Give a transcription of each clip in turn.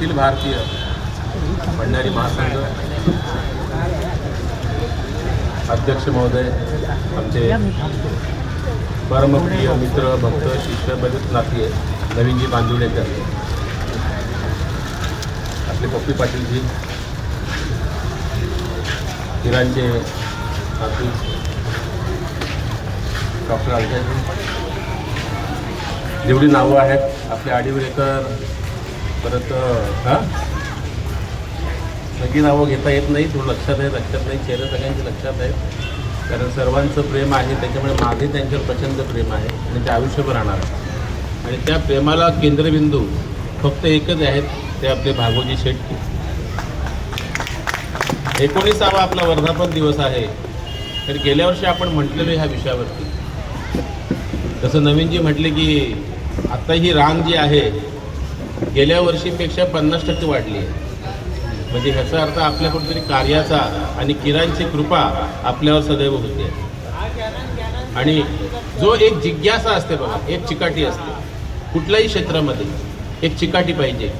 अखिल भारतीय भंडारी महासंघ अध्यक्ष महोदय आमचे परमप्रिय मित्र भक्त शिष्य बरेच नाती नवीनजी बांदिवडेकर आपले पप्पी पाटीलजी किराणचे नातू डॉक्टर आलकाजी जेवढी नावं आहेत आपले आडिवरेकर परत हां? सगळी नावं घेता येत नाही थोडं लक्षात आहे लक्षात नाही चेहरे सगळ्यांचे लक्षात आहेत. कारण सर्वांचं प्रेम आहे त्याच्यामुळे माझे त्यांच्यावर प्रचंड प्रेम आहे आणि ते आयुष्यभर राहणार आहे. आणि त्या प्रेमाला केंद्रबिंदू फक्त एकच आहेत ते आपले भागोजी शेट्टी. एकोणीसावा आपला वर्धापन दिवस आहे. तर गेल्या वर्षी आपण म्हटलेलो ह्या विषयावरती. तसं नवीनजी म्हटले की आत्ता ही रांग जी आहे गेल्या वर्षीपेक्षा पन्नास टक्के वाढली आहे. म्हणजे ह्याचा अर्थ आपल्या कुठेतरी कार्याचा आणि किरांची कृपा आपल्यावर सदैव होते. आणि जो एक जिज्ञासा असते बघा एक चिकाटी असते. कुठल्याही क्षेत्रामध्ये एक चिकाटी पाहिजे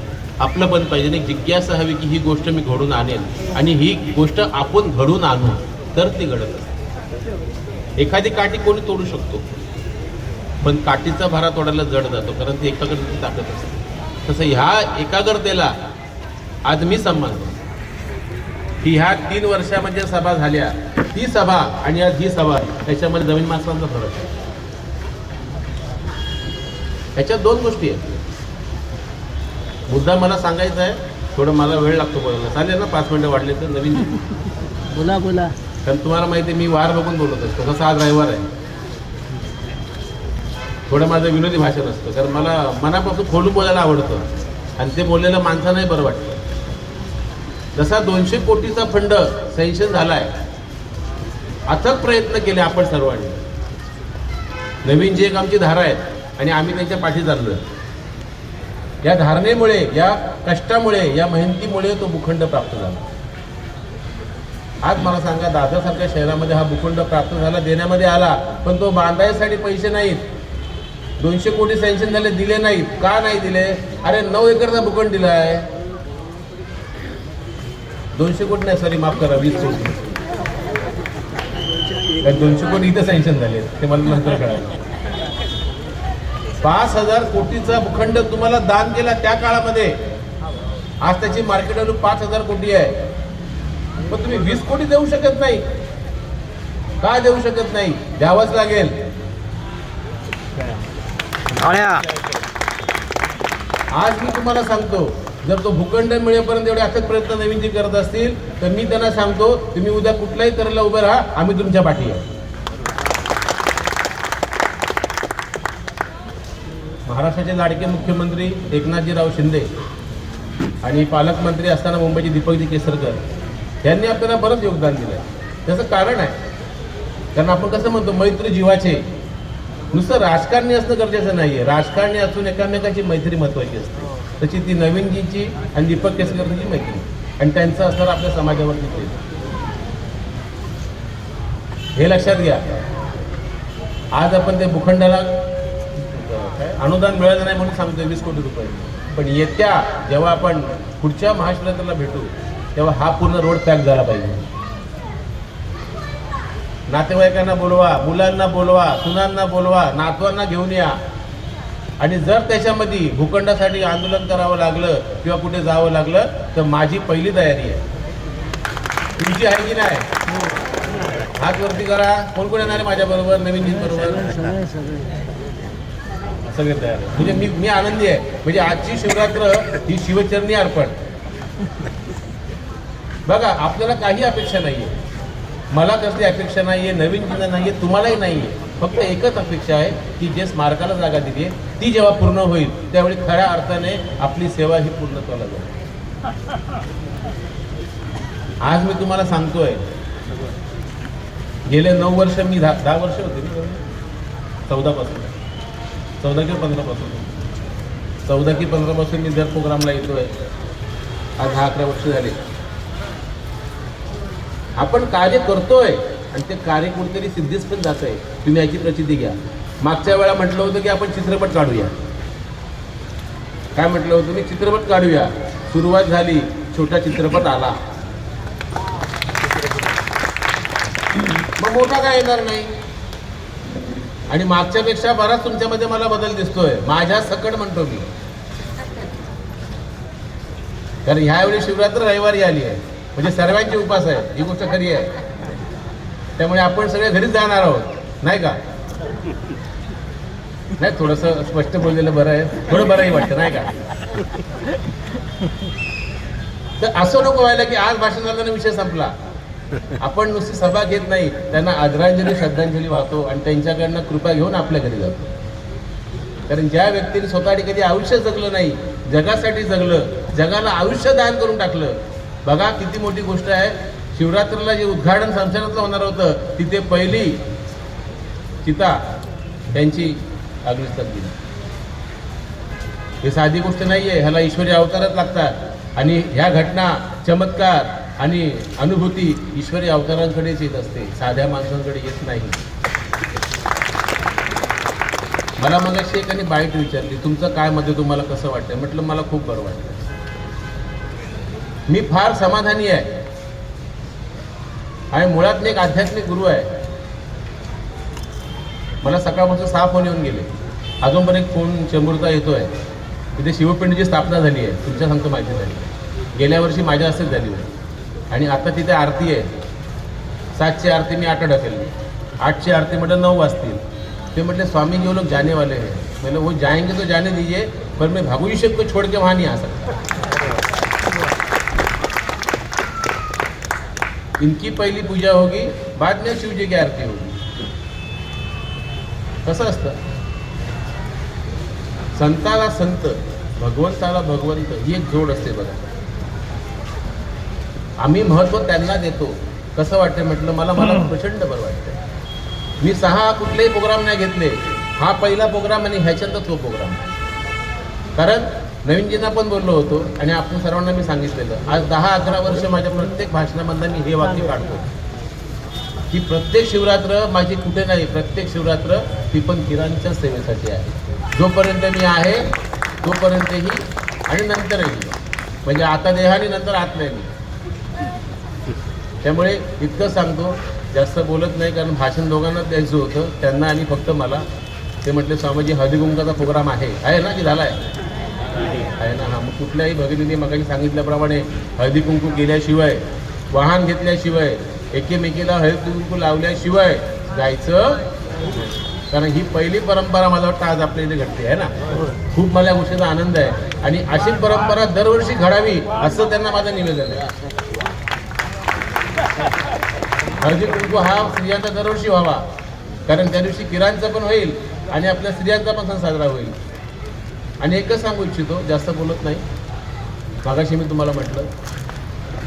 आपलं पण पाहिजे. आणि एक जिज्ञासा हवी की ही गोष्ट मी घडून आणेन आणि ही गोष्ट आपण घडून आणू तर ती घडत असते. एखादी काठी कोणी तोडू शकतो पण काठीचा भारा तोडायला जड जातो कारण ती एकाकडे ताकद असते. तसं ह्या एकाग्रतेला आज मी सन्मान की ह्या तीन वर्षामध्ये सभा झाल्या ती सभा आणि आज ही सभा त्याच्यामध्ये जमीन माणसांचा फरक आहे. ह्याच्यात दोन गोष्टी आहेत. मुद्दा मला सांगायचा आहे थोडं मला वेळ लागतो बोलायला. चालेल ना? पाच मिनटं वाढले तर नवीन. बोला बोला. कारण तुम्हाला माहिती आहे मी वार बघून बोलत असतो. कसं आज रविवार आहे. थोडं माझं विनोदी भाषण असतं. कारण मला मनापासून खोलून बोलायला आवडतं. आणि ते बोललेलं माणसांनाही बरं वाटतं. जसा दोनशे कोटीचा फंड सँक्शन झाला आहे अथक प्रयत्न केले आपण सर्वांनी. नवीन जी एक आमची धारा आहेत आणि आम्ही त्यांच्या पाठी चाललो या धारणेमुळे या कष्टामुळे या मेहनतीमुळे तो भूखंड प्राप्त झाला. आज मला सांगा दादासारख्या शहरामध्ये हा भूखंड प्राप्त झाला देण्यामध्ये आला पण तो बांधायसाठी पैसे नाहीत. दोनशे कोटी सँक्शन झाले दिले नाहीत. का नाही दिले? अरे नऊ एकरचा भूखंड दिला आहे दोनशे कोटी नाही सॉरी माफ करा वीस कोटी. दोनशे कोटी इथं सँक्शन झाले. ते मला नंतर कळालं. पाच हजार कोटीचा भूखंड तुम्हाला दान केला त्या काळामध्ये. आज त्याची मार्केट व्हॅल्यू पाच हजार कोटी आहे. पण तुम्ही वीस कोटी देऊ शकत नाही. का देऊ शकत नाही? द्यावंच लागेल. आज मी तुम्हाला सांगतो जर तो भूखंड मिळेपर्यंत एवढे अथक प्रयत्न नवीन जे करत असतील तर मी त्यांना सांगतो तुम्ही उद्या कुठल्याही तऱ्हेला उभे राहा आम्ही तुमच्या पाठी आहे महाराष्ट्राचे लाडके मुख्यमंत्री एकनाथजीराव शिंदे आणि पालकमंत्री असताना मुंबईचे दीपकजी केसरकर यांनी आपल्याला बरंच योगदान दिलं आहे त्याचं कारण आहे कारण आपण कसं म्हणतो मैत्री जीवाचे. नुसतं राजकारणी असणं गरजेचं नाही आहे राजकारणी असून एकामेकाची मैत्री महत्त्वाची असते. तशी ती नवीनजीची आणि दीपक केसरकरची मैत्री. आणि त्यांचं असणार आपल्या समाजावरती हे लक्षात घ्या. आज आपण ते भूखंडाला अनुदान मिळालं नाही म्हणून सांगतोय वीस कोटी रुपये. पण येत्या जेव्हा आपण पुढच्या महाशिवरात्रीला भेटू तेव्हा हा पूर्ण रोड पॅक झाला पाहिजे. नातेवाईकांना बोलवा मुलांना बोलवा सुनांना बोलवा नातवांना घेऊन या. आणि जर त्याच्यामध्ये भूखंडासाठी आंदोलन करावं लागलं किंवा कुठे जावं लागलं तर माझी पहिली तयारी आहे. तुमची आहे की नाही? हात वरती करा. कोण कोण येणार आहे माझ्याबरोबर? नवीन बरोबर? सगळे तयार आहे. म्हणजे मी मी आनंदी आहे. म्हणजे आजची शिवरात्र ही शिवचरणी अर्पण. बघा आपल्याला काही अपेक्षा नाहीये. मला कसली अपेक्षा नाही आहे नवीन केलं नाही आहे तुम्हालाही नाही आहे फक्त एकच अपेक्षा आहे की जे स्मारकाला जागा दिली आहे ती जेव्हा पूर्ण होईल त्यावेळी खऱ्या अर्थाने आपली सेवा ही पूर्णत्वाला जाईल. आज मी तुम्हाला सांगतोय गेले नऊ वर्ष मी दहा दहा वर्ष होते मी चौदापासून चौदा किंवा पंधरापासून चौदा की पंधरापासून मी जर प्रोग्रामला येतोय आज दहा अकरा वर्ष झाले. आपण कार्य करतोय आणि ते कार्य कुठेतरी सिद्धीस पण जात आहे तुम्ही याची प्रसिद्धी घ्या. मागच्या वेळा म्हटलं होतं की आपण चित्रपट काढूया. काय म्हटलं होतं? मी चित्रपट काढूया. सुरुवात झाली. छोटा चित्रपट आला. मग मोठा काय येणार नाही? आणि मागच्यापेक्षा बराच तुमच्यामध्ये मला बदल दिसतोय. माझ्या सकट म्हणतो मी. कारण ह्यावेळी शिवरात्र रविवारी आली आहे. म्हणजे सर्वांची उपास आहे. ही गोष्ट खरी आहे. त्यामुळे आपण सगळे घरीच जाणार आहोत. नाही का? नाही थोडस स्पष्ट बोललेलं बरं आहे. थोडं बरंही वाटतं नाही का? तर असं नको व्हायला की आज भाषण झाल्यानं विषय संपला. आपण नुसती सभा घेत नाही. त्यांना आदरांजली श्रद्धांजली वाहतो आणि त्यांच्याकडनं कृपा घेऊन आपल्या घरी जातो. कारण ज्या व्यक्तीने स्वतःने कधी आयुष्य जगलं नाही जगासाठी जगलं जगाला आयुष्य दान करून टाकलं बघा किती मोठी गोष्ट आहे. शिवरात्रीला जे उद्घाटन संस्थानातलं होणार होतं तिथे पहिली चिता त्यांची अग्निस्तर दिली हे साधी गोष्ट नाही आहे ह्याला ईश्वरी अवतारच लागतात. आणि ह्या घटना चमत्कार आणि अनुभूती ईश्वरी अवतारांकडेच येत असते साध्या माणसांकडे येत नाही. मला मग अशी आणि बाईट विचारली तुमचं काय मध्ये तुम्हाला कसं वाटतंय? म्हटलं मला खूप बरं वाटतं. मी फार समाधानी आहे. आणि मुळात मी एक आध्यात्मिक गुरु आहे. मला सकाळपासून सहा फोन येऊन गेले. अजून पण एक फोन चेंबूरचा येतोय. तिथे शिवपिंडीची स्थापना झाली आहे. तुमच्या सांगतो माहिती झाली गेल्या वर्षी माझ्या हस्तेच झाली आहे. आणि आता तिथे आरती आहे. सातची आरती मी आठ ढकलली आठची आरती म्हटलं नऊ वाजतील. ते म्हटले स्वामी जी लोक लोग जाने वाले हैं वो हो, जाएंगे तो जाने दीजिए पर मैं भगुईशक को छोड़ के वहाँ नहीं आ सकता इनकी पहली पूजा होगी बाद में शिव जी की आरती होगी। कसं असतं? संताला संत भगवंताला भगवंत ही एक जोड असते बघा. आम्ही महत्त्व त्यांना देतो. कसं वाटतं म्हटलं? मला मला प्रचंड बरं वाटतं मी सहा कुठलेही प्रोग्राम नाही घेतले. हा पहिला प्रोग्राम आणि ह्याच्यातच तो प्रोग्राम कारण नवीनजींना पण बोललो होतो आणि आपण सर्वांना मी सांगितलेलं आज दहा अकरा वर्ष माझ्या प्रत्येक भाषणामधनं मी हे वाक्य काढतो की प्रत्येक शिवरात्र माझी कुठे नाही प्रत्येक शिवरात्र ती पण किराणच्या सेवेसाठी आहे. जोपर्यंत मी आहे तोपर्यंतही आणि नंतरही. म्हणजे आता देहाने नंतर आत्म्याने. त्यामुळे इतकं सांगतो जास्त बोलत नाही कारण भाषण दोघांना द्यायचं होतं. त्यांना आणि फक्त मला. ते म्हटले स्वामीजी हळदीकुंकाचा प्रोग्राम आहे. आहे ना की झाला आहे आहे ना हा. मग कुठल्याही भगिनीने मगाशी सांगितल्याप्रमाणे हळदी कुंकू केल्याशिवाय वाहन घेतल्याशिवाय एकेमेकीला हळदी कुंकू लावल्याशिवाय जायचं कारण ही पहिली परंपरा मला वाटतं आज आपल्या इथे घडते आहे ना? खूप मला गोष्टीचा आनंद आहे. आणि अशी परंपरा दरवर्षी घडावी असं त्यांना माझं निवेदन आहे. हळदी कुंकू हा स्त्रियांचा दरवर्षी व्हावा. कारण त्या दिवशी किरांचा पण होईल आणि आपल्या स्त्रियांचा पण सण साजरा होईल. आणि एकच सांगू इच्छितो जास्त बोलत नाही. मागाशी मी तुम्हाला म्हटलं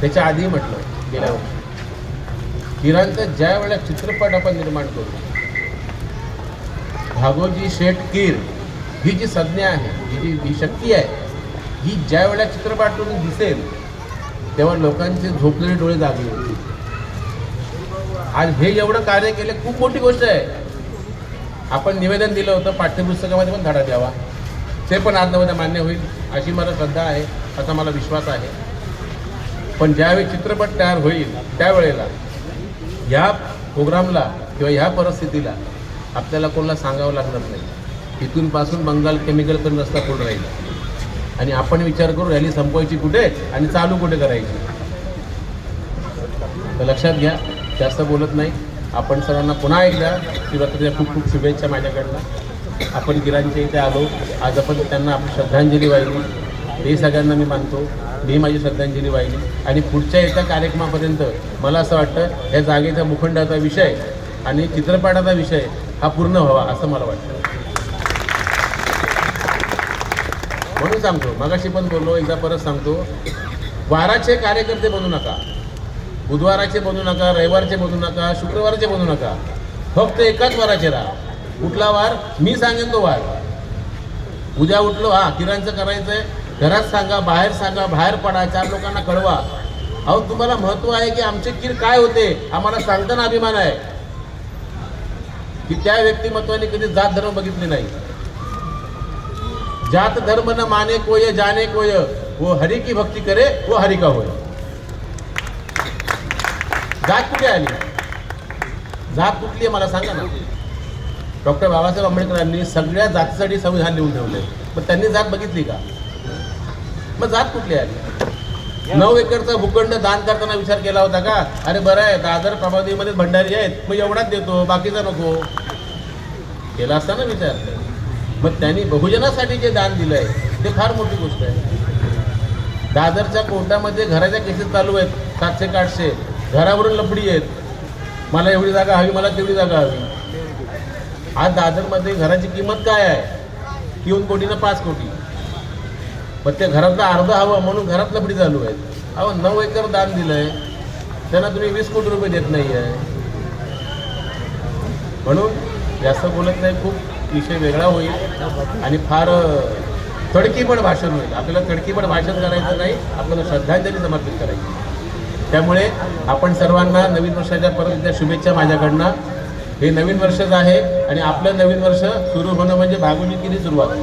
त्याच्या आधी म्हटलं गेल्या वर्षी. किरांचा ज्या वेळेला चित्रपट आपण निर्माण करू भागोजी शेठ कीर ही जी संज्ञा आहे ही जी ही शक्ती आहे ही ज्या वेळेला चित्रपटातून दिसेल तेव्हा लोकांचे झोपलेले डोळे जागले होते आज हे एवढं कार्य केले खूप मोठी गोष्ट आहे. आपण निवेदन दिलं होतं पाठ्यपुस्तकामध्ये पण धडा द्यावा. ते पण आतमध्ये मान्य होईल अशी मला श्रद्धा आहे असा मला विश्वास आहे. पण ज्यावेळी चित्रपट तयार होईल त्यावेळेला ह्या प्रोग्रामला किंवा ह्या परिस्थितीला आपल्याला कोणाला सांगावं लागणार नाही. इथून पासून बंगाल केमिकलकडून रस्ता पुढे राहील. आणि आपण विचार करू रॅली संपवायची कुठे आणि चालू कुठे करायची. तर लक्षात घ्या जास्त बोलत नाही. आपण सर्वांना पुन्हा एकदा शिवरात्रीच्या खूप खूप शुभेच्छा माझ्याकडनं. आपण गिरांच्या इथे आलो. आज आपण त्यांना आपली श्रद्धांजली वाहिली. हे सगळ्यांना मी मानतो. मी माझी श्रद्धांजली वाहिली. आणि पुढच्या एका कार्यक्रमापर्यंत मला असं वाटतं या जागेच्या मुखंडाचा विषय आणि चित्रपटाचा विषय हा पूर्ण व्हावा असं मला वाटतं. म्हणून सांगतो मगाशी पण बोललो एकदा परत सांगतो. वाराचे कार्यकर्ते बनू नका. बुधवाराचे बनू नका रविवारचे बनू नका शुक्रवारचे बनू नका. फक्त एकाच वाराचे राहा. कुठला वार मी सांगेन तो वार. उद्या उठलो हा किराणचं करायचंय. घरात सांगा बाहेर सांगा बाहेर पडा चार लोकांना कळवा. अहो तुम्हाला महत्त्व आहे की आमचे किर काय होते? आम्हाला सांगताना अभिमान आहे. की त्या व्यक्तिमत्वाने कधी जात धर्म बघितले नाही. जात धर्म न माने कोय जाने कोय. वो हरी की भक्ती करे वो हरिका होय. जात कुठे आली? जात कुठली आहे मला सांगा ना. डॉक्टर बाबासाहेब आंबेडकरांनी सगळ्या जातीसाठी संविधान लिहून ठेवले पण त्यांनी जात बघितली का? मग जात कुठली आली? नऊ एकरचा भूखंड दान करताना विचार केला होता का? अरे बरं आहे दादर प्रभावतीमध्ये भंडारी आहेत मग एवढाच देतो बाकीचा नको. केला असता ना विचार. मग त्यांनी बहुजनासाठी जे दान दिलंय ते फार मोठी गोष्ट आहे. दादरच्या कोर्टामध्ये घराच्या केसेस चालू आहेत सातशे आठशे. घरावरून लपडी आहेत. मला एवढी जागा हवी मला तेवढी जागा हवी. आज दादरमध्ये घराची किंमत काय आहे? तीन कोटीनं पाच कोटी. पण त्या घरातलं अर्धं हवं म्हणून घरात लफडी चालू आहेत. अहो नऊ एकर दान दिलंय. त्यांना तुम्ही वीस कोटी रुपये देत नाही आहे म्हणून जास्त बोलत नाही खूप विषय वेगळा होईल आणि फार तडकीपण भाषण होईल. आपल्याला तडकीपण भाषण करायचं नाही आपल्याला श्रद्धांजली समर्पित करायची. त्यामुळे आपण सर्वांना नवीन वर्षाच्या परत त्या शुभेच्छा माझ्याकडनं. हे नवीन वर्षच आहे आणि आपलं नवीन वर्ष सुरू होणं म्हणजे भागवणीची सुरुवात.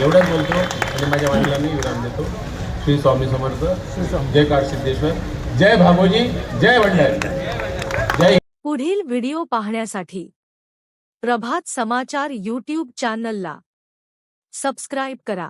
एवढंच बोलतो आणि माझ्या वाणीला मी विराम देतो. श्री स्वामी समर्थ. जय काळ सिद्धेश्वर. जय भागोजी. जय भंडारी जय पुढील व्हिडिओ पाहण्यासाठी प्रभात समाचार यूट्यूब चॅनलला सबस्क्राईब करा.